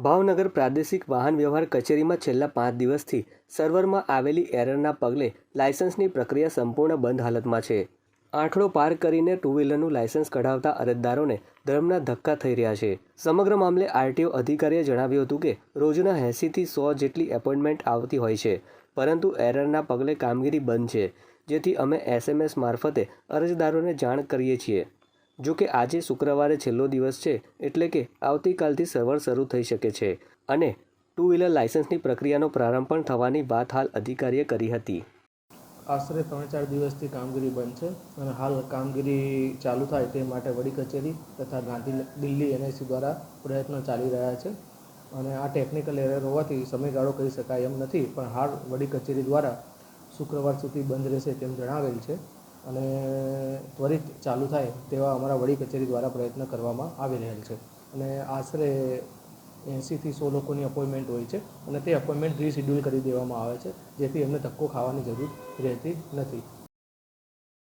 ભાવનગર પ્રાદેશિક વાહન વ્યવહાર કચેરીમાં છેલ્લા પાંચ દિવસથી સર્વરમાં આવેલી એરરના પગલે લાયસન્સની પ્રક્રિયા સંપૂર્ણ બંધ હાલતમાં છે. આંકડો પાર કરીને ટુ વ્હીલરનું લાયસન્સ કઢાવતા અરજદારોને ધર્મના ધક્કા થઈ રહ્યા છે. સમગ્ર મામલે આરટીઓ અધિકારીએ જણાવ્યું હતું કે, રોજના એંસીથી સો જેટલી એપોઇન્ટમેન્ટ આવતી હોય છે, પરંતુ એરરના પગલે કામગીરી બંધ છે, જેથી અમે એસએમએસ મારફતે અરજદારોને જાણ કરીએ છીએ. જો કે આજે શુક્રવારે છેલ્લો દિવસ છે, એટલે કે આવતીકાલથી સર્વર શરૂ થઈ શકે છે. અને ટુ વ્હીલર લાયસન્સની પ્રક્રિયાનો પ્રારંભ પણ થવાની વાત હાલ અધિકારીએ કરી હતી. આશરે ત્રણ ચાર દિવસથી કામગીરી બંધ છે અને હાલ કામગીરી ચાલુ થાય તે માટે વડી કચેરી તથા ગાંધી દિલ્હી એનઆઈસી દ્વારા પ્રયત્નો ચાલી રહ્યા છે. અને આ ટેકનિકલ એરર હોવાથી સમયગાળો કહી શકાય એમ નથી, પણ હાલ વડી કચેરી દ્વારા શુક્રવાર સુધી બંધ રહેશે તેમ જણાવેલ છે. અને ત્વરિત ચાલુ થાય તેવા અમારા વડી કચેરી દ્વારા પ્રયત્ન કરવામાં આવી રહેલ છે. અને આશરે એંસીથી સો લોકોની અપોઇન્ટમેન્ટ હોય છે અને તે અપોઇન્ટમેન્ટ રીશિડ્યુલ કરી દેવામાં આવે છે, જેથી એમને ધક્કો ખાવાની જરૂર રહેતી નથી.